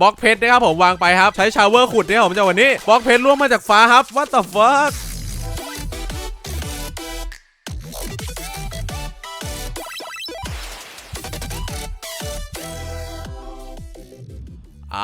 บล็อกเพชรนะครับผมวางไปครับ ใช้ชาวเวอร์ขุดนะครับผมจาวันนี้บล็อกเพชรร่วงมาจากฟ้าครับ what the fuck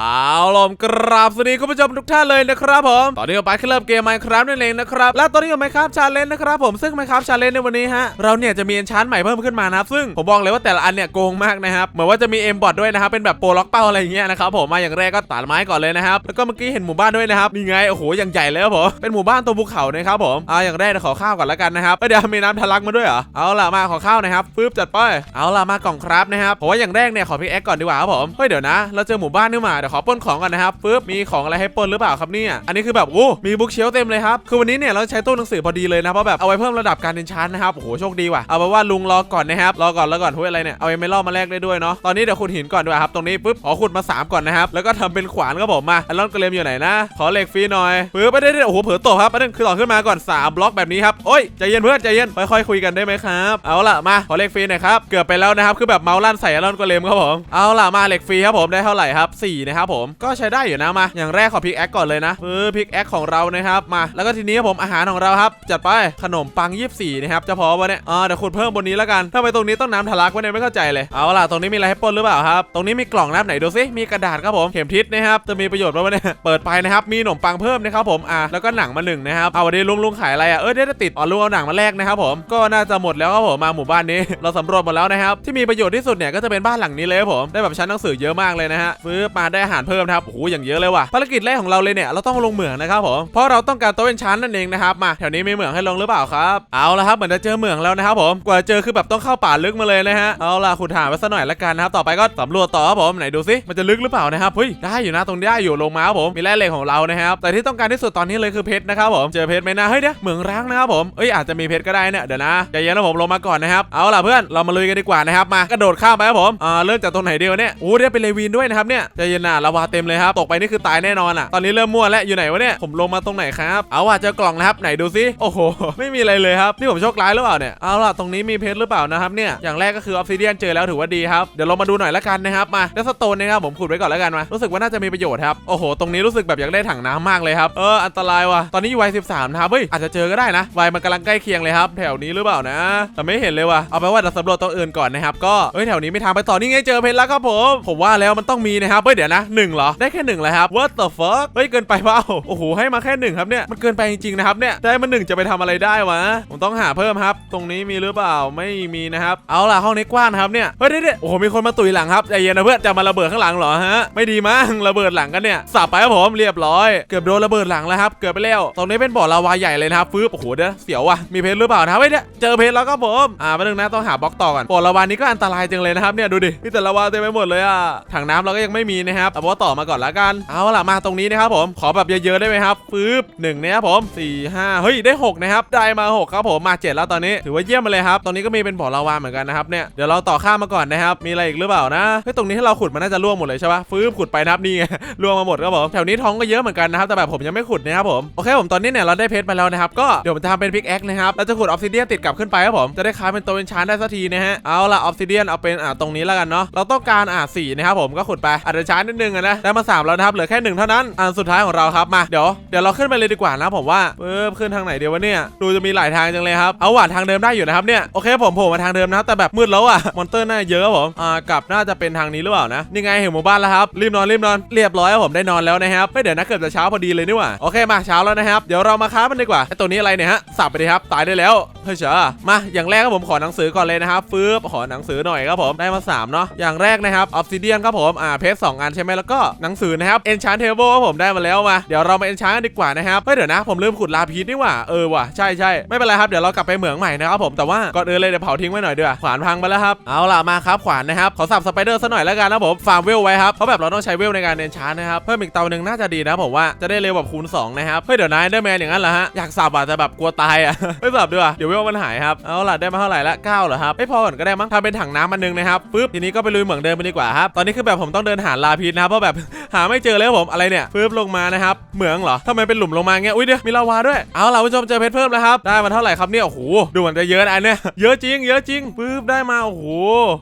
เอาลมกราบสวัสดีคุณผู้ชมทุกท่านเลยนะครับผม ตอนนี้ก็ไปเริ่มเกม Minecraft นั่นเองนะครับ และตอนนี้ก็ Minecraft Challenge นะครับผมซึ่ง Minecraft Challenge ในวันนี้ฮะ เราเนี่ยจะมี enchant ใหม่เพิ่มขึ้นมานะซึ่งผมบอกเลยว่าแต่ละอันเนี่ยโกงมากนะครับ เหมือนว่าจะมี M bot ด้วยนะครับเป็นแบบโปรล็อกเป้าอะไรอย่างเงี้ยนะครับผมมาอย่างแรกก็ตัดไม้ก่อนเลยนะครับแล้วก็เมื่อกี้เห็นหมู่บ้านด้วยนะครับนี่ไงโอ้โหอย่างใหญ่เลยครับผมเป็นหมู่บ้านตัวภูเขานะครับผมอ่าอย่างแรกขอข้าวก่อนละกันนะครับเดี๋ยวมีน้ำทะลักมาด้วยเหรอเอาล่ะมาขอข้าวนะครับปึ๊บจัดไปเอาล่ะมากล่องครับนะครับผมว่าอย่างแรกเนี่ยขอพิกแอคก่อนดีกว่าครับผมเฮ้ยเดี๋ยวนะเราเจอหมู่บ้านนี่มาเดี๋ขอปล้นของก่อนนะครับปึ๊บมีของอะไรให้ปล้นหรือเปล่าครับเนี่ยอันนี้คือแบบโอ้มีบุ๊กเชลเต็มเลยครับคือวันนี้เนี่ยเราใช้ตู้หนังสือพอดีเลยนะเพราะแบบเอาไว้เพิ่มระดับการเรียนชั้นนะครับโอ้โหโชคดีว่ะเอาไปนว่าลุงรอก่อนนะครับรอก่อนรอก่อนหุ้ยอะไรเนี่ยเอาเอเมอรัลมาแลกได้ด้วยเนาะตอนนี้เดี๋ยวขุดหินก่อนดีกว่าครับตรงนี้ปึ๊บขอขุดมาสามก่อนนะครับแล้วก็ทำเป็นขวานครับผมมาไอรอนกระเลมอยู่ไหนนะ ขอเหล็กฟรีหน่อยปึ๊บไปได้โอ้โหเผลอตกครับประเด็นคือต่อขึ้นมาก่อนสามบล็อกแบบนี้ครับโอ้ยใจเย็นเพื่อนใจเย็นค่อยๆคุยกันได้ไหมครับเอาล่ะมาขอเหล็กฟรีหน่อยครับเกือบไปแล้วนะครับคือแบบเมาส์ลั่นใส่ไอรอนกระเลมครับผมเอาล่ะมาเหล็กฟรีครับผมได้เท่าไหร่ครับสี่นะครับผมก็ใช้ได้อยู่นะมา อย่างแรกขอพิกแอคก่อนเลยนะปึ๊บพิกแอคของเรานะครับมา แล้วก็ทีนี้ผมอาหารของเราครับจัดไปขนมปัง 24 นะครับจะพอวะเนี่ยอ่าเดี๋ยวขุดเพิ่มบนนี้แล้วกันทำไมตรงนี้ต้องน้ำทะลักวะเนี่ยไม่เข้าใจเลยเอาล่ะตรงนี้มีอะไรให้ปนหรือเปล่าครับตรงนี้มีกล่องนับไหนดูซิมีกระดาษครับผมเข็มทิศนะครับจะมีประโยชน์ปะวะเนี่ยเปิดไปนะครับมีขนมปังเพิ่มนะครับผมอ่าแล้วก็หนังมาหนึ่งนะครับเอาวันนี้ลุงลุงขายอะไรอะเออได้ติดอ๋อลุงเอาหนังมาแลกนะครับผมก็น่าจะหมดแล้วครับผมมาหมู่บ้านนี้ เราสำรวจหมดแล้วนะครับที่มีประโยชน์ที่สุดเนี่ยก็จะเป็นบ้านหลังนี้เลยครับผมได้แบบชั้นหนังสือเยอะมากเลยนะฮะซื้อมาได้อาหารเพิ่มนะครับโอ้โหอย่างเยอะเลยว่ะภารกิจแรกของเราเลยเนี่ยเราต้องลงเหมืองนะครับผมเพราะเราต้องการโต๊ะเป็นชั้นนั่นเองนะครับมาแถวนี้มีเหมืองให้ลงหรือเปล่าครับเอาละครับเหมือนจะเจอเหมืองแล้วนะครับผมกว่าเจอคือแบบต้องเข้าป่าลึกมาเลยนะฮะเอาล่ะขุดหาไว้สักหน่อยละกันนะครับต่อไปก็สำรวจต่อครับผมไหนดูซิมันจะลึกหรือเปล่านะครับเฮ้ยได้อยู่นะตรงนี้ได้อยู่ลงมาครับผมมีแร่เหล็กของเรานะครับแต่ที่ต้องการที่สุดตอนนี้เลยคือเพชรนะครับผมเจอเพชรไหมนะเฮ้ยเดี๋ยวเหมืองร้างนะครับผมเอ้ยอาจจะมีเพชรก็ได้เนี่ยเดี๋ยวนะใจเย็นนะผมลงมาก่อนนะครับเอาล่ะเพื่อนเรามาลุยกันดีกว่านะครับมากระโดดข้ามไปครับผมอ่าเริ่มจากตรงไหนดีวเนี่ยโอ้เดี๋ยวเป็นเลวินด้วยนะครับเนี่ยใจเย็นนะลาวาเต็มเลยครับตกไปนี่คือตายแน่นอนอะตอนนี้เริ่มมั่วแล้วอยู่ไหนวะเนี่ยผมลงมาตรงไหนครับเอาว่ะเจอกล่องนะครับไหนดูซิโอ้โหไม่มีอะไรเลยครับนี่ผมโชคร้ายหรือเปล่าเนี่ยเอาล่ะตรงนี้มีเพชรหรือเปล่านะครับเนี่ยอย่างแรกก็คือออฟซิเดียนเจอแล้วถือว่าดีครับเดี๋ยวเรามาดูหน่อยละกันนะครับมาเดสโตนนะครับผมขุดไว้ก่อนล้วกันมารู้สึกว่าน่าจะมีประโยชน์ครับโอ้โหตรงนี้รู้สึกแบบอยากได้ถังน้ำมากเลยครับเอออันตรายว่ะตอนนี้อยู่วัย13นะครับเฮ้ยอาจจะเจอก็ได้นะวัยมันกำลังใกล้เคียงเลยครับแถวนี้หรือเปล่านะ แต่ไม่เห็นเลยว่ะเอาไปว่าเดี๋ยวสำรวจตรงอื่นก่อนนะครับก็เฮ้ยแถวนี้ไม่ทางไปต่อนี่ไงเจอเพชรแล้วครับผมผมว่าแล้วมันต้องมีนะครับเฮ้ยเดี๋ยวนะหนึ่งเหรอ ได้แค่หนึ่งเลยครับ what the fuck เฮ้ยเกินไปเปล่าโอ้โหให้มาแค่หนึ่งครับเนี่ยมันเกินไปจริงๆนะครับเนี่ยได้มาหนึ่งจะไปทำอะไรได้วะผมต้องหาเพิ่มครับ ตรงนี้มีหรือเปล่าไม่มีนะครับ เอาล่ะห้องนี้กว้างครับเนี่ยเฮ้ยเดี๋ยวๆโอ้โหมีคนมาตุยหลังครับใจเย็นนะเพื่อนจะมาระเบิดข้างหลังเหรอฮะไม่ดีมั้งระเบิดหลังกันเนี่ยสับไปครับผมเรียบร้อยเกือบโดนระเบิดหลังแล้วครับเกือบไปแล้วตรงนี้เป็นบ่อลาวาใหญ่เลยนะครับฟื้บโอ้โหเดี๋ยวเสียวว่ะมีเพชรหรือเปล่านะเฮ้ยเนี่ยเจอเพชรแล้วครับผมอ่าแป๊บนึงนะต้องหาบล็อกต่อก่อนบ่อลาวานี้ก็อันตรายจังเลยนะครับเนี่ยดูดิมีแต่ลาวาเต็มไปหมดเลยอะถังน้ำเราก็ยังไม่มีนะครับแต่ว่าต่อมาก่อนละกัน เอาล่ะมาตรงนี้นะครับผม ขอแบบเยอะๆได้ไหมครับฟื้บหนึ่งนี่ยครับผมสี่ห้าเฮ้ยได้หกนะครับ ได้มาหกครับผม มาเจ็ดแล้วตอนนี้ ถือว่าเยี่ยมมาเลยครับตรงนี้ก็มีเป็นบ่อลาวาเหมือนกันนะครับเนี่ย เดี๋ยวเราต่อข้ามมาก่อนนะครับ มีอะไรอีกหรือเปล่านะ เฮ้ยตรงนี้ที่เราขุดมันน่าจะร่วงหมดเลยใช่ปะฟื้บขุดไปนะครับนี่ไงรวมมาหมดครับผม แถวนี้ท้องก็เยอะเหมือนกันนะครับ แต่แบบผมยังไม่ขุดนะครับผม โอเคผมตอนนี้เนี่ยเราได้เพชรมาแล้วนะครับ ก็เดี๋ยวผมจะทำเป็นพิกแอคนะครับเราจะขุดออฟซิเดียนติดกลับขึ้นไปครับผม จะได้คล้ายเป็นตัวเป็นชานได้สักทีนะฮะ เอาล่ะออฟซิเดียนเอาเป็นอ่าตรงนี้แล้วกันเนาะ เราต้องการอ่าสี่นะครับผมก็ขุดไปอาจจะช้านิดนึงอะนะได้มาสามแล้วนะครับเหลือแค่หนึ่งเท่านั้นอันสุดท้ายของเราครับมาเดี๋ยวเดี๋ยวเราขึ้นไปเลยดีกว่านะผมว่าเพิ่มขึ้นทางไหนเดียววะเนี่ยดูจะมีหลายทางจังเลยครับเอาหวานทางเดิมได้อยู่นะครับเนี่ยโอเคผมโผล่มาทางเดิมนะครับแต่แบบมืดแล้วอะมอนเตอร์น่าเยอะครับผมอ่ากลับน่าจะเป็นทางนี้หรือเปล่านะนี่ไงเห็นหมู่บ้านแล้วครับรีบนอนรีบนอนเรียบร้อยผมได้นอนแล้วนะครับไม่เดี๋ยวนะเกือบจะเช้าพอดีเลยนี่หว่าโอเคมาเช้าแล้วนะครับเดี๋ยวเรามาค้ามันดีกว่าไอตัวนี้อะไรเนี่ยฮะสับไปเลยครับตายได้แล้วเฮ้ยเฉามาอย่างแรกครับผมขอหนังสือก่อนเลยนะครับฟืบขอหนังสือหน่อยครับผมได้มาสามเนาะอย่างแรกนะครับออฟซิเดียนครับผมอ่าเพชรสองอันใช่ไหมแล้วก็หนังสือนะครับ enchant table ผมได้มาแล้วมา เดี๋ยวเรามา enchant กันดีกว่านะครับเฮ้ยเดี๋ยวนะ ผมลืมขุดลาพีสนี่หว่าเออว่ะใช่ใช่ไม่เป็นไรครับเดี๋ยวเรากลับไปเหมืองใหม่นะครับผมแต่ว่าก่อนอื่นเลยเดี๋ยวเผาทิ้งไว้หน่อยดีกว่าขวานพังไปแล้วครับเอาล่ะมาครับขวานนะครับขอสับสไปเดอร์ซะหน่อยแล้วกันนะผมฟาร์มเวลไว้ครับเพราะแบบเราต้องใช้เวลในการ enchant นะครับเพิ่มอีกเตาหนึ่งน่าจะดีนะผมว่าจะได้เร็วแบบคูณสองนะครับเฮ้ยเดี๋ยวนะเดอร์แมนอย่างนั้นเหรอฮะอยากสับอะแต่แบบกลัวตายอะไม่สับดีกว่าเดี๋ยวเวลมันหายครับเอาล่ะได้มาเท่าไหร่ละเก้าเหรอครับไม่พอก่อนก็ได้มั้งทำเป็นถังน้ำมันนึงนะครับปึ๊บทีนี้ก็ไปลุยเหมืองเดิมไปดีกว่าครับตอนนี้คือแบบผมต้องเดินหาลาพีพิษนะครับเพราะแบบหาไม่เจอเลยครับผมอะไรเนี่ยฟืบลงมานะครับเหมืองเหรอทำไมเป็นหลุมลงมาเงี้ยอุ้ยเดี๋ยวมีลาวาด้วยเอาล่ะผู้ชมเจอเพชรเพิ่มแล้วครับได้มาเท่าไหร่ครับเนี่ยโอ้โหดูเหมือนจะเยอะนะอันเนี่ยเยอะจริง เยอะจริงฟืบได้มาโอ้โห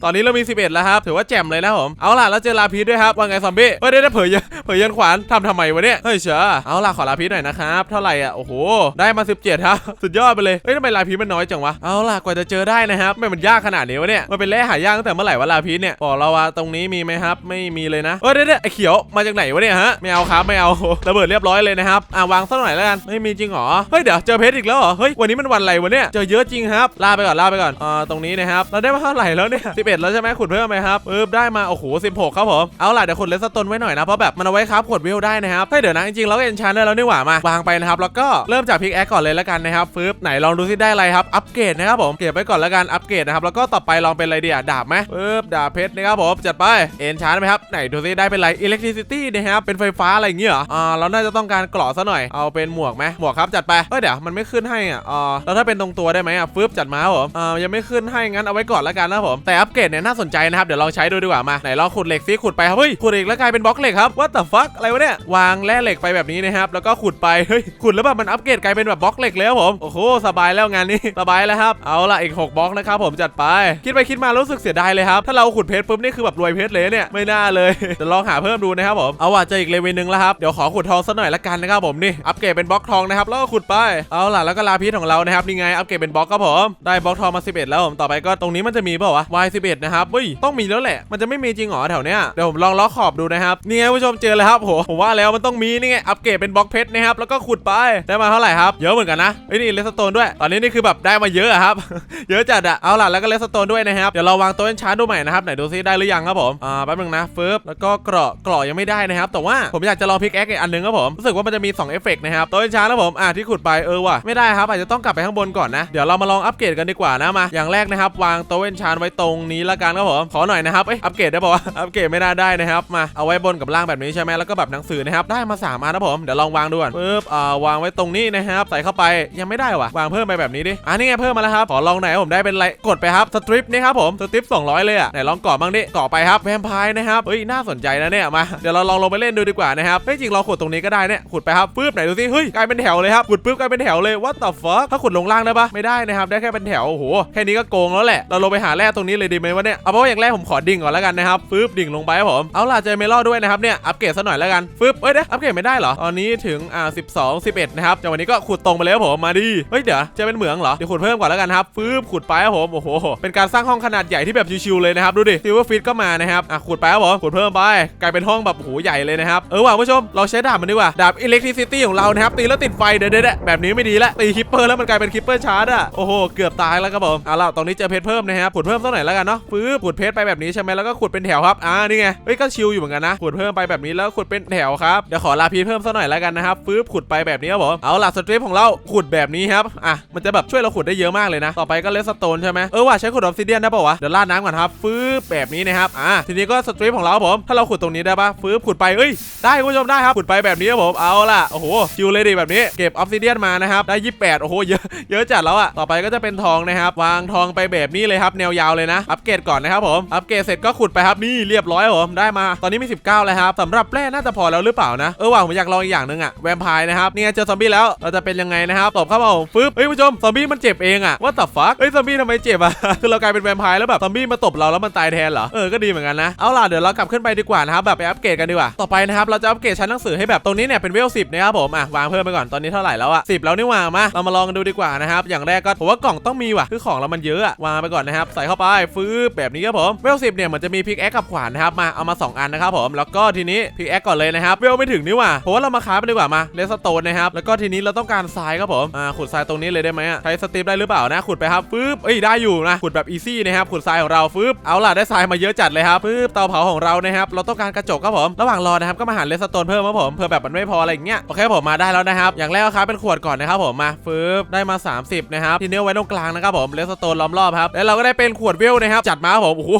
ตอนนี้เรามี 11 แล้วครับถือว่าแจ่มเลยนะผมเอาล่ะแล้วเจอลาพิษด้วยครับว่าไงซอมบี้เฮ้ยได้เผยเยนเผยเยันขวานทำทำไมวะเนี่ยเฮ้ยเชอเอาล่ะขอลาพิษหน่อยนะครับเท่าไหร่อะโอ้โหได้มา 17ครับสุดยอดไปเลยเฮ้ยทำไมลาพิษมันน้อยจังวะเอาล่ะกว่าจะเจอได้นะครับไม่มันยากขนาดนี้วะเนี่ยมันเป็นแร่หายากตั้งแต่เมื่อไหร่วะลาพิษเนี่ยบอกเราว่าตรงนี้มีไหมครับ ไม่มีเลยนะเอ้ยเดี๋ยวๆไอ้เขียวมาจากไหนวะเนี่ยฮะไม่เอาครับไม่เอาระเบิดเรียบร้อยเลยนะครับอะวางสักหน่อยแล้วกันไม่มีจริงเหรอเฮ้ยเดี๋ยวเจอเพชรอีกแล้วเหรอเฮ้ยวันนี้มันวันอะไรวะเนี่ยเจอเยอะจริงครับลาไปก่อนลาไปก่อนอ่าตรงนี้นะครับเราได้มาเท่าไหร่แล้วเนี่ย11แล้วใช่ไหมขุดเพิ่มไหมครับปึ๊บได้มาโอ้โห16ครับผมเอาล่ะเดี๋ยวขุดเลสโตนไว้หน่อยนะเพราะแบบมันเอาไว้ครับกดวิวได้นะครับเฮ้ยเดี๋ยวนะจริงๆเราก็เอนชานได้แล้วนี่หว่ามาวางไปนะครับแล้วก็เริ่มจากพิกแอคก่อนเลยแล้วกันนะครับปึ๊บไหนลองดูที่ได้อะไรครับอัปเกรดนะครับผมเก็บไว้ก่อนแล้วกันอัปเกรดนะครับแล้วก็ต่อไปลองเป็นอะไรดีอะดาบไหมปึ๊บดาบเพชรนะครับผมจัดไปเอนชานไหมครับไหนดูซิได้เป็นอะไรอิเล็กทริซิตี้นะครับเป็นไฟฟ้าอะไรอย่างเงี้ยเหรออ่าเราน่าจะต้องการกราะซะหน่อยเอาเป็นหมวกไหมหมวกครับจัดไปเฮ้ยเดี๋ยวมันไม่ขึ้นให้อะอ่าแล้วถ้าเป็นตรงตัวได้ไหมอะปึ๊บจัดมาครับผมอ่ายังไม่ขึ้นให้งั้นเอาไว้ก่อนแล้วกันนะผมแต่อัปเกรดเนี่ยน่าสนใจนะครับเดี๋ยวลองใช้ดูดีกว่ามาไหนลองขุดเหล็กซิขุดไปครับเฮ้ยขุดเหล็กแล้วกลายเป็นบล็อกเหล็กครับ what the fuck อะไรวะเนี่ยวางแร่เหล็กไปแบบนี้นะครับแล้วก็ขุดไปเฮ้ยขุดแล้วแบบมันอัปเกรดกลายเป็นแบบบล็อกเหล็กแล้วผมโอ้โหสบายแล้วงานนี้สบายแล้วครับเอาละอีกหกบล็อกนะครับผมจัดไป คิดไปคิดมารู้สึกเสียดายเลยครับถ้าเราขุดเพชรปุ๊บนี่คือแบบรวยเพชรเลยเนี่ยไม่น่าเลยเดี๋ยวลอองหาเพิ่มดูนะครับผมเอาว่ะจออีกเลเวลหนึงแล้วครับเดี๋ยวขอขุดทองสักหน่อยละกันนะครับผมนี่อัปเกรดเป็นบล็อกทองนะครับแล้วก็ขุดไปเอาล่ะแล้วก็ลาพิษของเรานะครับนี่ไงอัปเกรดเป็นบล็อกครับผมได้บล็อกทองมา 11 แล้วผมต่อไปก็ตรงนี้มันจะมีเปล่าวะ Y11 นะครับเฮ้ยต้องมีแล้วแหละมันจะไม่มีจริงเหรอแถวเนี้ยเดี๋ยวผมลองล้อขอบดูนะครับนี่ไงผู้ชมเจอเลยครับโหผมว่าแล้วมันต้องมีนี่ไงอัปเกรดเป็นบล็อกเพชรนะครับแล้วก็ขุดไปได้มาเท่าไหร่ครับเยอะเหมือนกันนะเฮ้ยนี่เลสโตนด้วย ตอนนี้นี่คือแบบได้มาเยอะครับ เยอะจัดอะเอาล่ะแล้วก็เลสโตนด้วยนะครับเดี๋ยวเราวางโต๊ะเอนชาร์ดูใหม่นะครับไหนดูซิได้หรือยังครับผมอ่าแป๊บนึงนะเฟิร์บแล้วก็เกราะเกราะยังไม่ได้นะครับ แต่ว่าผมอยากจะลองพิกแอคอีกอันหนึงครับผมรู้สึกว่ามันจะมี2เอฟเฟกต์นะครับโต๊ะเอนชาร์ครับผมอ่าที่ขุดไปเออว่ะไม่ได้ครับอาจจะต้องกลับไปข้างบนก่อนนะเดี๋ยวเรามาลองอัปเกรดกันดีกว่านะมา อย่างแรกนะครับ วางโต๊ะเอนชาร์ไว้ตรงนี้ละกันครับผมขอหน่อยนะครับเอ้ยอัปเกรดได้ป่าวอัปเกรดไม่ได้ได้นะครับมาเอาไว้บนกับล่างแบบนี้ใช่ไหมแล้วก็แบบหนังสือนะครับได้มา3อันนะผมเดี๋ยวลองวางดูก่อนปึ๊บอ่าวางไว้ตรงนี้นะครับใส่เข้าไปยังไม่ได้ว่ะวางเพิ่มไปแบบนี้ดิอ่านี่ไงเพิ่มมาแล้วครับขอลองหน่อยผมได้เป็นไรกดไปครับสตริปนี่ครับผมสตริป200 เลยอะไหนลองก่อบ้างดิก่อไปครับแวมไพร์นะครับเฮ้ยน่าสนใจนะเนี่ยมาเดี๋ยวเราลองลงไปเล่นดูดีกว่านะครับเฮ้ยจริงเราขุดตรงนี้ก็ได้เนี่ยขุดไปครับปึ๊บไหนดูสิเฮ้ยกลายเป็นแถวเลยครับขุดปึ๊บกลายเป็นแถวเลย what the fuck ถ้าขุดลงล่างได้ปะไม่ได้นะครับได้แค่เป็นแถวโอ้โหแค่นี้ก็โกงแล้วแหละเราลงไปหาแร่ตรงนี้เลยดีไหมวะเนี่ยเอาเป็นว่าอย่างแรกผมขอดิ่งก่อนแล้วกันนะครับปึ๊บดิ่งลงไปครับผมเอาล่ะเจอเมลอด้วยนะครับเนี่ยอัปเกรดซะหน่อยแล้วกันปึ๊บเอ้ยเดี๋ยวอัปเกรดไม่ได้เหรอตอนนี้ถึงอ่า12 11นะครับจากวันนี้ก็ขุดตรงไปเลยครับผมมาดิเฮ้ยเดี๋ยวจะเป็นเหมืองเหรอเดี๋ยวขุดเพิ่มก่อนแล้วกันครับปึ๊บขุดไปครับผมโอ้โหเป็นการสร้างห้องขนาดใหญ่ที่แบบชิวๆเลยนะครับดูดิซิลเวอร์ฟิตก็มานะครับอะขุดไปครับผมขุดเพิ่มไปกลายเป็นห้องแบบโหใหญ่เลยนะครับ เออว่ะผู้ชม เราใช้ดาบมันดีกว่า ดาบอิเล็กทริซิตี้ของเรานะครับ ตีแล้วติดไฟเด็ดๆแบบนี้ไม่ดีละ ตีคิปเปอร์แล้วมันกลายเป็นคิปเปอร์ชาร์ดอะ โอ้โห เกือบตายแล้วครับผมเอาล่ะตรงนี้เจอเพชรเพิ่มนะครับขุดเพิ่มสักหน่แล้วกันเนาะปึ๊บขุดเพชรไปแบบนี้ใช่ไหมแล้วก็ขุดเป็นแถวครับ อ่า นี่ไง เฮ้ย ก็ชิลอยู่เหมือนกันนะ ขุดเพิ่มไปแบบนี้แล้วขุดเป็นแถวครับ เดี๋ยวขอลาพีเพิ่มสักหน่อยแล้วกันนะครับปึ๊บขุดไปแบบนี้ครับผมเอาล่ะสตริปของเราขุดแบบนี้ครับ อะ มันจะแบบช่วยเราขุดได้เยอะมากเลยนะ ต่อไปก็เลสโตนใช่ไหมเออว่ะใช้ขุดออฟซิเดียนได้ป่าวะ เดี๋ยวราดน้ำก่อนครับฟื้แบบนี้นะครับ อ่าทีนี้ก็สตริปของเราครับผม ถ้าเราขุดตรงนี้ได้ปะฟื้บขุดไปเอ้ยได้คุณผู้ชมได้ครับขุดไปแบบนี้ครับผมเอาล่ะโอ้โหชิวเลยดิแบบนี้เก็บออฟซิเดียนมานะครับได้ 28 โอ้โหเยอะเยอะจัดแล้วอะต่อไปก็จะเป็นทองนะครับวางทองไปแบบนี้เลยครับแนวยาวเลยนะอัปเกรดก่อนนะครับผมอัปเกรดเสร็จก็ขุดไปครับนี่เรียบร้อยผมได้มา ตอนนี้มี 19 แล้วครับสำหรับแร่น่าจะพอแล้วหรือเปล่านะเออว่ะผมอยากลองอีกอย่างนึงอะแวมไพร์นะครับเนี่ยเจอซอมบี้แล้วเราจะเป็นยังไงนะครับตบเข้ามาผมฟึบเฮ้ยคุณผู้ชมซอมบี้มันเจ็บเองอะว่าแต่ฟักเฮ้ยซอมบี้ทำไมเจ็บอะคือเรากลายเป็นแวมไพร์แล้วแบบซอมบี้มาตบเราแล้วมันตายแทนเหรอเออก็ดีเหมือนกันนะเอาล่ะเดี๋ยวเรากลับขึ้นไปดีกว่านะครับแบบไปอัปเกรดกันดีกว่าต่อไปนะครับเราจะอัปเกรดชั้นหนังสือให้แบบตรงนี้เนี่ยเป็นเวล10นะครับผมอะวางเพิ่มไปก่อนตอนนี้เท่าไหร่แล้วอะ10แล้วนี่ว่ามาเรามาลองกันดูดีกว่านะครับอย่างแรกก็ผมว่ากล่องต้องมีว่ะคือของเรามันเยอะวางไปก่อนนะครับใส่เข้าไปฟืบแบบนี้ครับผมเวล10เนี่ยมันจะมีพิกแอคกับขวานนะครับมาเอามาสองอันนะครับผมแล้วก็ทีนี้พิกแอคก่อนเลยนะครับเวลไม่ถึงนี่ว่าผมว่าเรามาค้าไปดีกว่ามาเลสโตนนะครับแล้วก็ทีนี้เราต้องการทรายครับผมอ่าขุดทรายตรงนี้เลยได้ไหมใช้สตีฟได้หรือเปล่านะขุดไปครับฟืบเอ้ยได้อยู่นะขุดแบบอีซี่นะครับขุดทรายของเราฟืบเอาล่ะได้ทรายมาเยอะจัดเลยครับฟืบเตาเผาของเรานะครับเราต้องการกระจกครับผมระหว่างรอนะครับก็มาหาเลสโตนเพิ่มครับผมเพื่อแบบมันไม่พออะไรอย่างเงี้ยโอเคผมมาได้แล้วนะครับอย่างแรกครับเป็นขวดก่อนนะครับผมมาฟืบได้มา 30นะครับทีนี้อไว้ตรงกลางนะครับผมเลสโตนล้อมรอบครับแล้วเราก็ได้เป็นขวดเวลนะครับจัดมาครับผมโอ้โห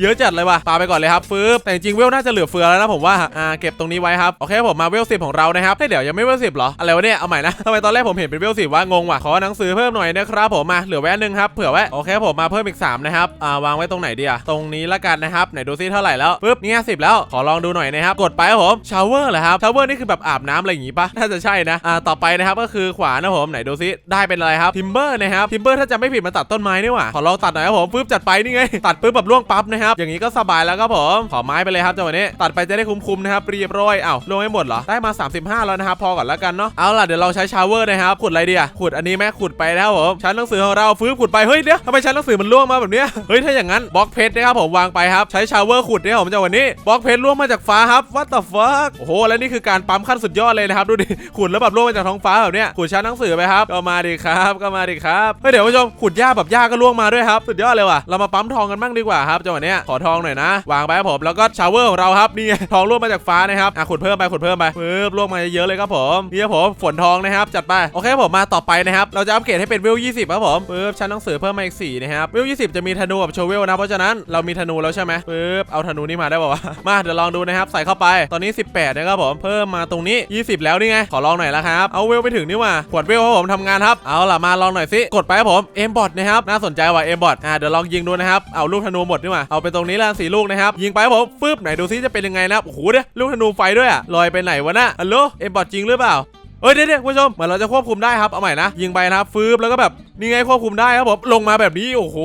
เยอะจัดเลยว่ะปาไปก่อนเลยครับฟืบแต่จริงเวลน่าจะเหลือเฟือแล้วนะผมว่าอ่าเก็บตรงนี้ไว้ครับโอเคผมมาเวลสิบของเรานะครับเฮ้ยเดี๋ยวยังไม่เวลสิบเหรออะไรวะเนี่ยเอาใหม่นะทำไมตอนแรกผมเห็นเป็นเวลสิบว่างงว่ะขอหนังสือเพิ่มหน่อยนะครับผมมาเหลือไว้อันหนึงครับเผื่อไว้โอเคผมมาเพิ่มอีกสามนะครับอ่าวางไว้ตรงไหนดีอะตรงนี้ละกันนะครับไหนดูซิเท่าไหร่แล้วปึ๊บเนี่ยสิบแล้วขอลองดูหน่อยนะครับ กดไปครับผมชาวเวอร์เหรอครับชาวเวอร์นี่คือแบบอาบน้ำอะไรอย่างงี้ปะน่าจะใช่นะอ่าต่อไปนะครับก็คือขวานนะผมไหนดูซิได้เป็นอะไรครับทิมเบอร์นะครับทิมเบอร์ถ้าจะไม่ผิดมันตัดต้นไม้นี่หว่าขอลองตัดหน่อยครับผมปึ๊บจัดไปนี่ไงตัดปึ๊บแบบล่วงปั๊บนะครับอย่างนี้ก็สบายแล้วครับผมขอไม้ไปเลยครับจังหวะนี้ตัดไปจะได้คุ้มๆนะครับเรียบร้อยอ้าวลงไม่หมดเหรอได้มา 35 แล้วนะครับพอก่อนแล้วกันเนาะเอาล่ะเดี๋ยวเราใช้ชาวเวอร์นะครับขุดอะไรดีอะขุดอันนี้ไหมขุดไปนะครับผมชั้นหนังสือของเราฟื้นขุดไปเฮ้ยเดี๋ยวทำไมชั้นหนังสือมันล่วงมาแบบเนี้ยเฮ้ยถ้าอย่างนั้นบล็อกเพชรนะครับผมวางไปครับใช้ชาวเวอร์ขุดนะครับผมจังหวะนี้บล็อกเพชรล่วงมาจากฟ้าครับ what the fuck โอ้โหแล้วนี่คือการปั๊มขั้นสุดยอดเลยนะครับดูดิขุดแล้วแบบล่วงมาจากท้องฟ้าแบบเนี้ยขุดชั้นหนังสือไปครับก็มาดิครับก็มาดิครับเฮ้ยเดี๋ยวผู้ชมขุดหญ้าแบบหญ้าก็ล่วงมาด้วยครับสุดยอดเลยว่ะเรามาปั๊มทองกันบ้างดีกว่าครับจังหวะเนี้ยขอทองหน่อยนะ วางไปครับผมแล้วก็ชาวเวอร์ของเราครับนี่ไงทองล่วงมาจากฟ้านะครับอะขุดเพิ่มไปขุดเพิ่มไปปึ๊บล่วงมาเยอะเลยครับผมนี่ครับผมฝนทองนะครับจัดไปโอเคผมมาต่อไปนะครับเราจะอัปเกรดให้เป็นเวล20ครับผมปึ๊บชั้นหนังสือเพิ่มมาอีก4นะครับเวล20 จะมีธนูกับโชเวลนะเพราะฉะนั้นเรามีธนูแล้วใช่ไหมปึ๊บเอาธนูนี่มาได้ป่าวะมาเดี๋ยวลองดูนะครับ ใส่เข้าไปตอนนี้ 18นะครับผมเพิ่มมาตรงนี้ 20 แล้วนี่ไง ขอลองหน่อยละครับ เอาเวลไปถึงนี่ว่าขวดเวลครับผมทำงานครับ เอาล่ะมาลองหน่อยสิ กดไปครับผมเอมบอทนะครับ น่าสนใจว่ะเอมบอทอ่าเดี๋ยวลองยิงดูนะครับ เอาลูกธนูหมดนี่ว่าเอาไปตรงนี้ละสี่ลูกนะครับ ยิงไปครับผมฟึบไหนดูซิจะเป็นยังไงนะครับโอ้โหเดี๋ยลูกธนูไฟด้วยอะลอยไปไหนวะน่ะฮัลโหลเอมบอทจริงหรือเปล่า เอ้ยเดี๋ยวเดี๋ยวคุณผู้ชมเหมือนเราจะควบคุมได้ครับเอาใหม่นะยิงไปนะครับฟืบแล้วก็แบบนี่ไงควบคุมได้ครับผมลงมาแบบนี้โอ้โห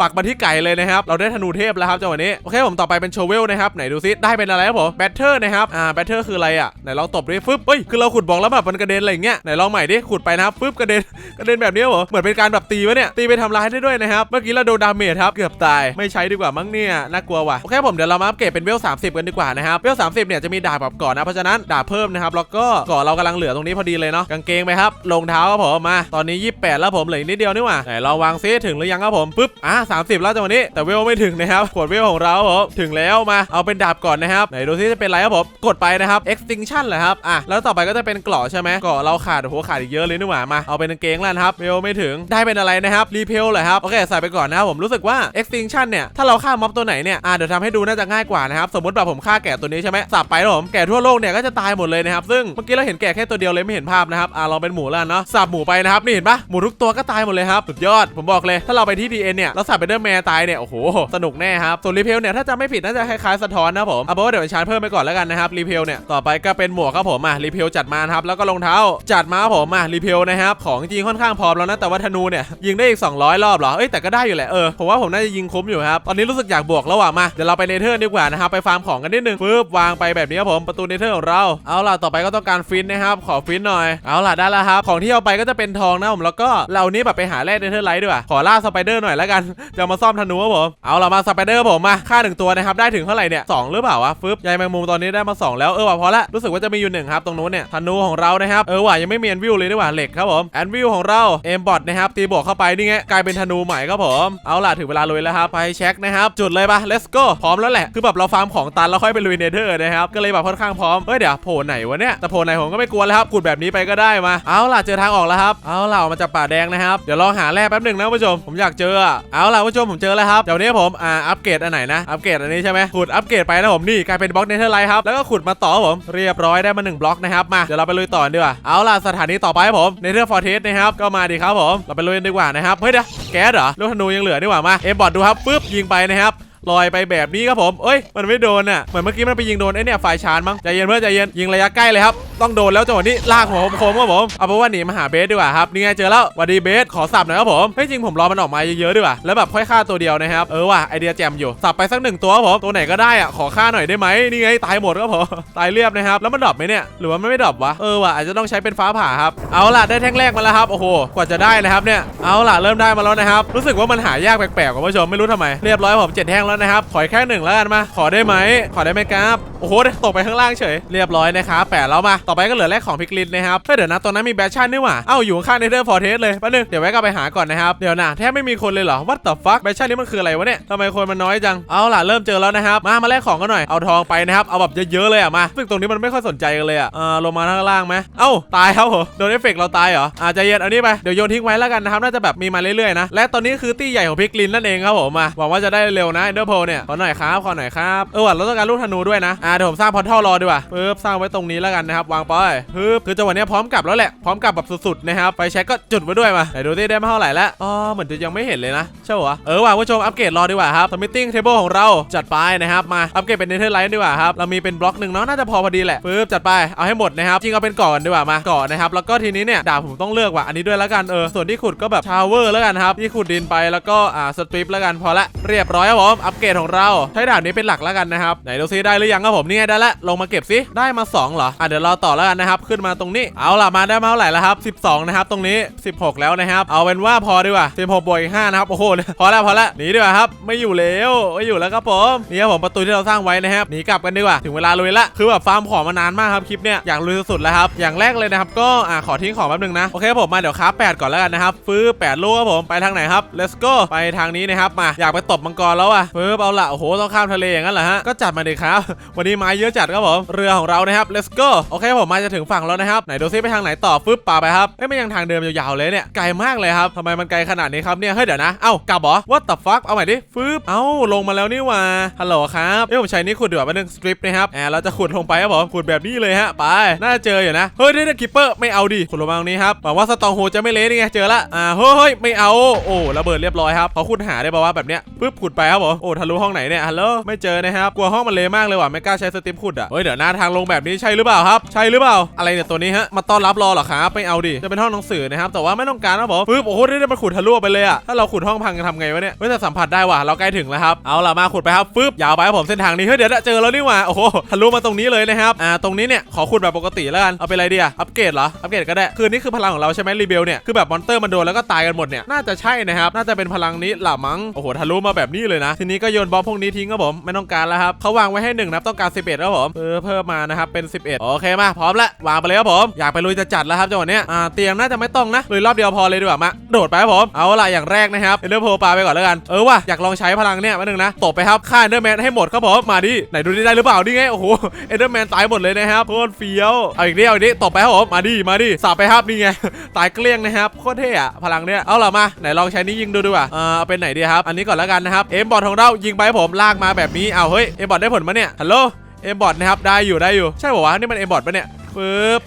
ปักมาที่ไก่เลยนะครับเราได้ธนูเทพแล้วครับจังหวะนี้โอเคผมต่อไปเป็นโชเวลนะครับไหนดูซิได้เป็นอะไรครับผมแบตเตอร์นะครับอ่าแบตเตอร์คืออะไรอะไหนลองตบดิฟึบเฮ้ยคือเราขุดบอกแล้วแบบมันกระเด็นอะไรอย่างเงี้ยไหนลองใหม่ดิขุดไปนะครับฟึบกระเด็นกระเด็นแบบนี้เหรอเหมือนเป็นการแบบตีวะเนี่ยตีไปทำร้ายได้ด้วยนะครับเมื่อกี้เราโดนดาเมจครับเกือบตายไม่ใช้ดีกว่ามั้งเนี่ยน่ากลัวว่ะโอเคผมเดี๋ยวเรามาอัปเกรดเป็นเวล30 กันดีกว่านะครับเวล30เนี่ยจะมีดาบแบบก่อนนะเพราะฉะนั้นดาบเพิ่มนะครับแล้วก็ก่อเรากำลังเหลือตรงนี้พอดีเลยเนาะกางเกงไปครับรองเท้าครับผมมา ตอนนี้ 28 แล้วผมเหลืออีกนิดเดียวนี่หว่าไหนลองวางซิถึงหรือยังครับผมปึ๊บอะ30แล้วจังหวะนี้แต่เวลไม่ถึงนะครับขวดเวลของเราครับผมถึงแล้วมาเอาเป็นดาบก่อนนะครับไหนดูซิจะเป็นไรครับผมกดไปนะครับ extinction เหรอครับอะแล้วต่อไปก็จะเป็นเกราะใช่ไหมเกราะเราขาดโอ้โหขาดอีกเยอะเลยนี่หว่ามาเอาเป็นกางเกงแล้วครับเวลไม่ถึงได้เป็นอะไรนะครับรีเพลเหรอครับโอเคใส่ไปก่อนนะครับผมรู้สึกว่า extinction เนี่ยถ้าเราฆ่าม็อบตัวไหนเนี่ยอะเดี๋ยวทำให้ดูน่าจะง่ายกว่านะครับสมมติแบบผมฆ่าแกะตัวนี้ใช่ไหมสับไปผมแกะทั่วโลกเนี่ยก็จะตายหมดเลยนะครับซึ่งเมื่อกี้เราเห็นแกะแค่ตัวเดียวเลยยไม่เห็นภาพนะครับอะลองเป็นหมูแล้วเนาะสับหมูไปนะครับนี่เห็นปะหมูทุกตัวก็ตายหมดเลยครับสุดยอดผมบอกเลยถ้าเราไปที่ DN เอ็นเนี่ยแล้วสับไปเดอร์แมร์ตายเนี่ยโอ้โหสนุกแน่ครับส่วนรีเพลเนี่ยถ้าจะไม่ผิดน่าจะคล้ายๆสะท้อนนะผมเอาเป็นว่าเดี๋ยวชาร์จเพิ่มไปก่อนแล้วกันนะครับรีเพลเนี่ยต่อไปก็เป็นหมวกครับผมอะรีเพลจัดมาครับแล้วก็รองเท้าจัดมาผมอะรีเพลนะครับของจริงค่อนข้างพร้อมแล้วนะแต่ว่าธนูเนี่ยยิงได้อีก 200 รอบเหรอเอ้ยแต่ก็ได้อยู่แหละเออผมว่าผมน่าจะยิงคุ้มอยู่ครับตอนนี้รู้สึกอยากบวกแล้วว่ะมาเดี๋ยวเราไปเนเธอร์ดีกว่านะครับไปฟาร์มของกันนิดนึงปึ๊บวางไปแบบนี้ครับผมประตูเนเธอร์ของเราเอาล่ะต่อไปก็ต้องการฟินนะครับขอฟนหน่อย เอาล่ะได้แล้วครับ ของที่เอาไปก็จะเป็นทองนะผมแล้วก็เรานี้แบบไปหาแร่เนเธอร์ไลท์ด้วยขอล่าสไปเดอร์หน่อยแล้วกัน จะมาซ่อมธนูครับผม เอาล่ะมาสไปเดอร์ผมมาค่าหนึ่งตัวนะครับได้ถึงเท่าไหร่เนี่ยสองหรือเปล่าวะฟึบใยแมงมุมตอนนี้ได้มา 2 แล้วเออว่ะพอละรู้สึกว่าจะมีอยู่หนึ่งครับตรงนู้นเนี่ยธนูของเรานะครับเออว่ะยังไม่มีแอนวิลเลยนี่หว่าเหล็กครับผมแอนวิลของเราเอมบอทนะครับตีบวกเข้าไปนี่ไงกลายเป็นธนูใหม่ครับผมเอาล่ะถึงเวลาลุยแล้วครับไปเช็คนะครับจุดเลยปะ let's go พร้อมแล้วแหละคือแบบเราฟาร์มของตันแล้วค่อยไปลุยเนเธอร์นะครับก็เลยแบบค่อนข้างพร้อมเฮ้ยเดี๋ยวโผล่ไหนวะเนี่ยแต่โผล่ไหนผมก็ไม่กลัวแล้วครับขุดแบบนี้ไปก็ได้มาเอาล่ะเจอทางออกแล้วครับเอาล่ะออกมาจากป่าแดงนะครับเดี๋ยวลองหาแร่แป๊บหนึ่งนะผู้ชมผมอยากเจอเอาล่ะผู้ชมผมเจอแล้วครับเดี๋ยวนี้ผมอ่าอัปเกรดอันไหนนะอัปเกรดอันนี้ใช่ไหมขุดอัปเกรดไปนะผมนี่กลายเป็นบล็อกเนเธอร์ไลท์ครับแล้วก็ขุดมาต่อครับผมเรียบร้อยได้มาหนึ่งบล็อกนะครับมาเดี๋ยวเราไปลุยต่อดีกว่าเอาล่ะสถานีต่อไปครับผมเนเธอร์ฟอร์เทสนะครับก็มาดีครับผมเราไปลุยดีกว่านะครับเฮ้ยเดี๋ยวแก๊สเหรอลูกธนูยังเหลือดีกว่ามาเอ็มบอดดูครับปึ๊บยิงไปนะครับ ลอยไปแบบนี้ครับผมเอ้ย มันไม่โดนอะ เหมือนเมื่อกี้มันไปยิงโดนไอ้เนี่ยฝ่ายชานมั้ง ใจเย็นเพื่อนใจเย็น ยิงระยะใกล้เลยครับ ต้องโดนแล้วจังหวะนี้ลากหัวผมคมครับผม เอาเป็นว่าหนีมาหาเบสดีกว่าครับ นี่ไงเจอแล้ววัดดีเบส ขอสับหน่อยครับผมเฮ้จริงผมรอมันออกมาเยอะๆดีกว่า แล้วแบบค่อยฆ่าตัวเดียวนะครับ เออว่ะไอเดียแจ่มอยู่ สับไปสักหนึ่งตัวครับผม ตัวไหนก็ได้อะ ขอฆ่าหน่อยได้ไหมนี่ไงตายหมดครับผม ตายเรียบนะครับ แล้วมันดรอปไหมเนี่ย หรือว่ามันไม่ดรอปวะ เออว่ะอาจจะต้องใช้เป็นฟ้าผ่าครับ เอาล่ะได้แท่งแรกมาแล้วครับ โอ้โห กว่าจะได้นะครับเนี่ย เอาล่ะเริ่มได้มาแล้วนะครับ รู้สึกว่ามันหายากแปลกๆคุณผู้ชมไม่รู้ทำไมเรียบร้อยผมเจ็ดแท่งแล้วนะครับขอแค่หนึ่งแล้วกันมา ขอได้ไหมขอได้ไหมครับโอ้โหตกไปข้างล่างเฉยเรียบร้อยนะครับแปดแล้วมาต่อไปก็เหลือแรกของพิกลินนะครับเฮ้ยเดี๋ยวนะตอนนั้นมีแบชชั่นนี่หว่าเอ้าอยู่ข้างในเดอร์ฟอร์เทสเลยแป๊บนึงเดี๋ยวไว้ก็ไปหาก่อนนะครับเดี๋ยวนะแทบไม่มีคนเลยเหรอ what the fuck แบชชั่นนี้มันคืออะไรวะเนี่ยทำไมคนมันน้อยจังเอาล่ะเริ่มเจอแล้วนะครับมามาแลกของกันหน่อยเอาทองไปนะครับเอาแบบเยอะๆเลยอะมาซึ่งตรงนี้มันไม่ค่อยสนใจกันเลยอะเออลงมาข้างล่างไหมเอ้าตายครับผมโดนเอฟเฟกต์เราตายเหรออาจจะเย็นเอานี้ไปเดี๋ยวโยนทิ้งไว้แล้วกันนะครับน่าจะแบบมีมาเรื่อยๆนะและตอนนี้คือตี้ใหญ่ของพิกลินนั่นเองครับผมมาหวังว่าจะได้เร็วนะเดอ Ender Pearl เนี่ยขอหน่อยครับขอหน่อยครับเออว่ะเราต้องการลูกธนูด้วยนะอ่าเดี๋ยวผมสร้างพอร์ทัลรอดีกว่าปึ๊บสร้างไว้ตรงนี้แล้วกันนะครับวางไปปึ๊บคือจังหวะนี้พร้อมกลับแล้วแหละพร้อมกลับแบบสุดๆนะครับไฟแช็กก็จุดไว้ด้วยมาไหนดูที่ได้มาเท่าไหร่แล้วอ๋อเหมือนจะยังไม่เห็นเลยนะใช่ปะวะเออว่ะผู้ชมอัปเกรดรอดีกว่าครับสมิทติ้งเทเบิลของเราจัดไปนะครับมาอัปเกรดเป็นเนเธอร์ไลท์ดีกว่าครับเรามีเป็นบล็อกหนึ่งเนาะน่าจะพอพอดีแหละปึ๊บจัดไปเอาให้หมดนะครับจริงเอาเป็นก่อนดีกว่ามาก่อนนะครับแล้วก็ทีนี้เนี่ยดาบผมต้องเลือกว่ะอันนี้ด้วยแล้วกันเออส่วนที่ขุดก็แบบชาวเวอร์แล้วกันครับที่ขุดดินไปแล้วก็อ่าสตริปแล้วกันพอละเรียบร้อยครับผมอัปเกรดของเรา ใช้ดาบนี้เป็นหลักแล้วกันนะครับ ไหนดูซิได้หรือยังครับผมนี่ไงได้ละลงมาเก็บซิได้มาสองเหรออะเดี๋ยวรอต่อแล้วกันนะครับ ขึ้นมาตรงนี้เอาล่ะมาได้มาเท่าไหร่แล้วครับ 12 นะครับ ตรงนี้ 16 แล้วนะครับ เอาเป็นว่าพอดีกว่า16บวกอีก5นะครับโอ้โหพอแล้วพอแล้วหนีดีกว่าครับไม่อยู่แล้วไม่อยู่แล้วครับผมนี่ครับผมประตูที่เราสร้างไว้นะครับหนีกลับกันดีกว่าถึงเวลาลุยละคือแบบฟาร์มของมานานมากครับคลิปเนี้ยอยากลุยสุดๆแล้วครับอย่างแรกเลยนะครับก็อ่าขอทิ้งของแป๊บนึงนะโอเคผมมาเดี๋ยวครา8ก่อนแล้วกันนะครับฟื้แปดลูกครับผมไปทางไหนครับ let's go ไปทางนี้นะครับมาอยากไปตบมังกรแล้วอะฟื้เอาละโอ้โหต้องข้ามทะเลอย่างนั้นเหรอฮะก็จัดมาดิครับ วันนี้ไม้เยอะจัดครับผมเรือของเรานะครับ let's go โอเคผมมาจะถึงฝั่งแล้วนะครับไหนดูซิไปทางไหนต่อฟึบป่าไปครับเอ้ยไม่ยังทางเดิมยาวๆเลยเนี่ยไกลมากเลยครับทำไมมันไกลขนาดนี้ครับเนี่ยเฮ้ยเดี๋ยวนะเอ้ากลับเหรอ what the fuck เอาใหม่ดิฟึบเอ้าลงมาแล้วนี่ว่าฮัลโหลครับเอ้ยผมใช้นี่ขุดเดือดมาหนึ่งสตริปนะครับแอบเราจะขุดลงไปครับผมขุดแบบนี้เลยฮะไปน่าจะเจออยู่นะเฮ้ยได้ได้คิปเปอร์ไม่เอาดิขุดลงมาตรงนี้ครับหวังว่าสตองโฮจะไม่เละนี่ไงเจอละอ่าเฮ้ยไม่เอาโอ้ระเบิดเรียบร้อยครับเขาขุดหาได้ป่าวะแบบเนี้ยปึ๊บขุดไปครับผมโอ้ทะลุห้องไหนเนี่ยฮัลโหลไม่เจอนะครับกลัวห้องมันเละมากเลยว่ะไม่กล้าใช้สติปขุดอะเฮ้ยเดี๋ยวหน้าทางลงแบบนี้ใช่หรือเปล่าครับ ใช่หรือเปล่าอะไรเนี่ยตัวนี้ฮะมาต้อนรับรอหรอครับไม่เอาดิจะเป็นห้องหนังสือนะครับแต่ว่าไม่ต้องการนะผมปึ๊บโอ้โหได้ได้มาขุดทะลุไปเลยอะถ้าเราขุดห้องพังจะทำไงวะเนี่ยเฮ้ยแต่สัมผัสได้ว่ะเราใกล้ถึงแล้วครับเอาล่ะมาขุดไปครับปึ๊บยาวไปครับผมเส้นทางนี้เฮ้ยเดี๋ยวเจอแล้วนี่หว่าโอ้โหทะลุมาตรงนี้เลยนะครับอ่าตรงนี้เนี่ยขอขุดแบบปกติแล้วกันเอาไปอะไรดีอะอัปเกรดเหรออัปเกรดก็ได้คือนี่คือพลังของเราใช่ไหมรีเบลเนี่ยคือแบบมอนเตอร์มันโดนแล้วก็ตายกันหมดเนี่ยน่าจะใช่นะครับน่าจะเป็นพลังนี้หละมั้งโอ้โหทะลุมาแบบนี้เลยนะทีนี้ก็โยนบอมพวกนี้ทิ้งครับผมไม่ต้องการแล้วครับเขาวางไว้ให้หนึ่งนะครับต้องการ 11ครับผมเออเพิ่มมานะครับเป็น 11 โอเคมาพร้อมละวางไปเลยครับผมอยากไปลุยจะจัดแล้วครับจังหวะเนี้ยอ่าเตียงน่าจะไม่ต้องนะลุยรอบเดียวพอเลยดีกว่ามาโดดไปครับผมเอาละอย่างแรกนะครับเอเดอร์โพปาไปก่อนแล้วกันเออว่ะอยากลองใช้พลังเนี่ยมาหนึ่งนะตบไปครับฆ่าเอเดอร์แมนให้หมดครับผมมาดิไหนดูได้หรือเปล่านี่ไงโอ้โหเอเดอร์แมนตายหมดเลยนะครับโคตรเฟี้ยวเอาอีกนิดเอาอีกนิตบไปครับผมมาดิมาดิสาบไปครับนี่ไงตายเกลี้ยงนะครับโคตรเท่อะพลังเนี่ยเอาล่ะมาไหนลองใช้นี้ยิงดูดีกว่าเออเอาเป็นไหนดีครับอันนี้ก่อนแล้วกันนะครับเอ็มบอทของเรายิงไปผมลากมาแบบนี้เอาเฮ้ยเอ็มบอทได้ผลมาเนี่ยฮัลโหลเอ็มบอทนะครับได้อยู่ได้อยู่ใช่ป่าวะนี่มันเอ็มบอทปะเนี่ยปึ๊บ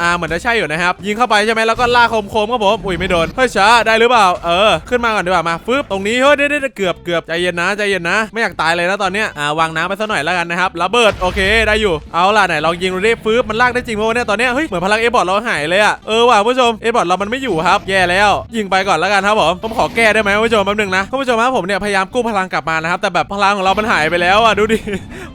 อ่าเหมือนจะใช่อยู่นะครับ ยิงเข้าไปใช่ไหมแล้วก็ลากโคมๆครับผมอุ้ยไม่โดนเฮ้ยช้าได้หรือเปล่าเออขึ้นมาก่อนดีกว่ามาฟึบตรงนี้เฮ้ยได้ได้เกือบเกือบใจเย็นนะใจเย็นนะ ไม่อยากตายเลยนะตอนเนี้ยอ่าวางน้ำไปสักหน่อยแล้วกันนะครับระเบิดโอเคได้อยู่เอาล่ะไหนลองยิงดูดิฟึบมันลากได้จริงป่าวะเนี่ยตอนเนี้ยเฮ้ยเหมือนพลังเอบอทเราหายเลยอะเออว่ะผู้ชมเอบอทเรามันไม่อยู่ครับแย่แล้วยิงไปก่อนแล้วกันครับผมผมขอแก้ได้ไหมผู้ชมแป๊บนึงนะผู้ชมครับผมเนี่ยพยายามกู้พลังกลับมานะครับแต่แบบพลังของเรามันหายไปแล้วอะดูดิ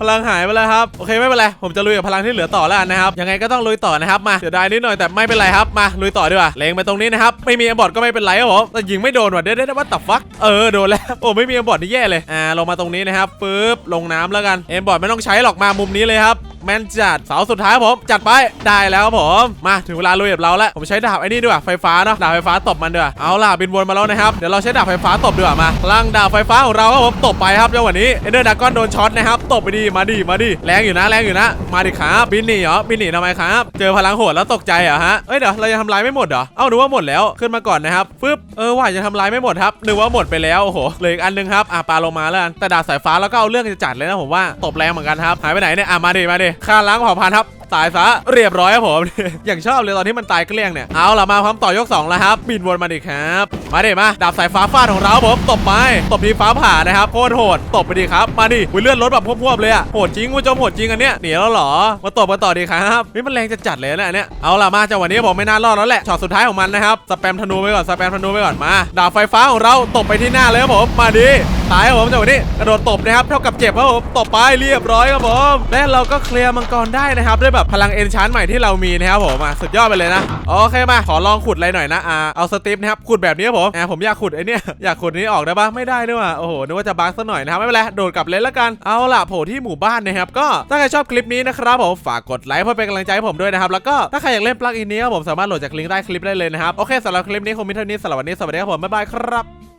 พลังหายไปแล้วครับโอเคไม่เป็นไรผมจะลุยกับพลังที่เหลือต่อแล้วนะครับยังไงก็ต้องลุยต่อนะครับมาสียดายนิดหน่อยแต่ไม่เป็นไรครับมาลุยต่อดีกว่าเลงไปตรงนี้นะครับไม่มีอมบอดก็ไม่เป็นไรครับผมแต่ยิงไม่โดนว่ะเด้ได้ว่าตับฟักเออโดนแล้วโอ้ไม่มีอมบอดนี่แย่เลยอ่าลงมาตรงนี้นะครับปึ๊บลงน้ำแล้วกันเอ็มบอดไม่ต้องใช้หรอกมามุมนี้เลยครับ แมนจัดเสาสุดท้ายครับผมจัดไปได้แล้วครับผมมาถึงเวลาลุยกับเราแล้วผมใช้ดาบไอ้นี่ดีกว่าไฟฟ้าเนาะดาบไฟฟ้าตบมันดีกว่าเอาล่ะบินวนมาแล้วนะครับเดี๋ยวเราใช้ดาบไฟฟ้าตบดีกว่ามาพลังดาบไฟฟ้าของเราครับผมตบไปครับจังหวะนี้เอเดอร์ดากอนโดนช็อตนะครับตบไปดีมาดีมาดีแรงอยู่นะแรงอยู่นะมาดิครับบินหนีเหรอบินหนีทำไมครับ เจอพลังโหดแล้วตกใจเหรอฮะเอ้ยเดี๋ยวเรายังทำลายไม่หมดเหรอเอ้านึกว่าหมดแล้วขึ้นมาก่อนนะครับฟึบเออว่ายังทำลายไม่หมดครับนึกว่าหมดไปแล้วโอ้โหเหลืออีกอันนึงครับอะปาลงมาแล้วแต่ดาบสายฟ้าแล้วก็เอาเรื่องจะจัดเลยนะผมว่าตบแรงเหมือนกันครับหายไปไหนเนี่ยอะมาดิมาดิค่าล้างเผ่าพันธุ์ครับตายซะเรียบร้อยครับผม อย่างชอบเลยตอนที่มันตายเกลี้ยงเนี่ยเอาล่ะมาพร้อมต่อยก2แล้วครับบินวนมาดิครับมาดิมาดาบสายฟ้าฟาดของเราผมตบไปตบทีฟ้าผ่านะครับโคตรโหดตบไปดิครับมาดิอุ๊ยเลื่อนรถแบบพวบๆเลยอะโหดจริงคุณผู้ชมโหดจริงอันเนี้ยหนีแล้วเหรอมาตบมาต่อดีครับนี่มันแรงจะจัดเลยนะอันเนี่ยเอาล่ะมาจังหวะนี้ผมไม่น่ารอดแล้วแหละช็อตสุดท้ายของมันนะครับสแปมธนูไปก่อนสแปมธนูไปก่อนมาดาบไฟฟ้าของเราตบไปที่หน้าเลยครับผมมาดิตายครับผมจังหวะนี้กระโดดตบนะครับเท่ากับเจ็บครับผมตบไปเรียบร้อยครับผมและเราก็เคลียร์มังกรได้นะครับด้วยแบบพลังเอนชานใหม่ที่เรามีนะครับผมอะสุดยอดไปเลยนะโอเคมาขอลองขุดอะไรหน่อยนะอ่าเอาสติปนะครับขุดแบบนี้ครับผมอ่าผมอยากขุดไอ้เนี่ยอยากขุดนี้ออกได้ปะไม่ได้ด้วยว่ะโอ้โหนึกว่าจะบั๊กซะหน่อยนะครับไม่เป็นไรโดดกลับเลยละกันเอาล่ะโผล่ที่หมู่บ้านนะครับก็ถ้าใครชอบคลิปนี้นะครับผมฝากกดไลค์เพื่อเป็นกำลังใจให้ผมด้วยนะครับแล้วก็ถ้าใครอยากเล่นปลั๊กอินนี้ครับผมสามารถโหลดจากลิงก์ใต้คลิปได้เลยนะครับโอเคสำหรับคลิปนี้คงมีเท่านี้สำหรับวันนี้สวัสดีครับผมบ๊ายบายครับ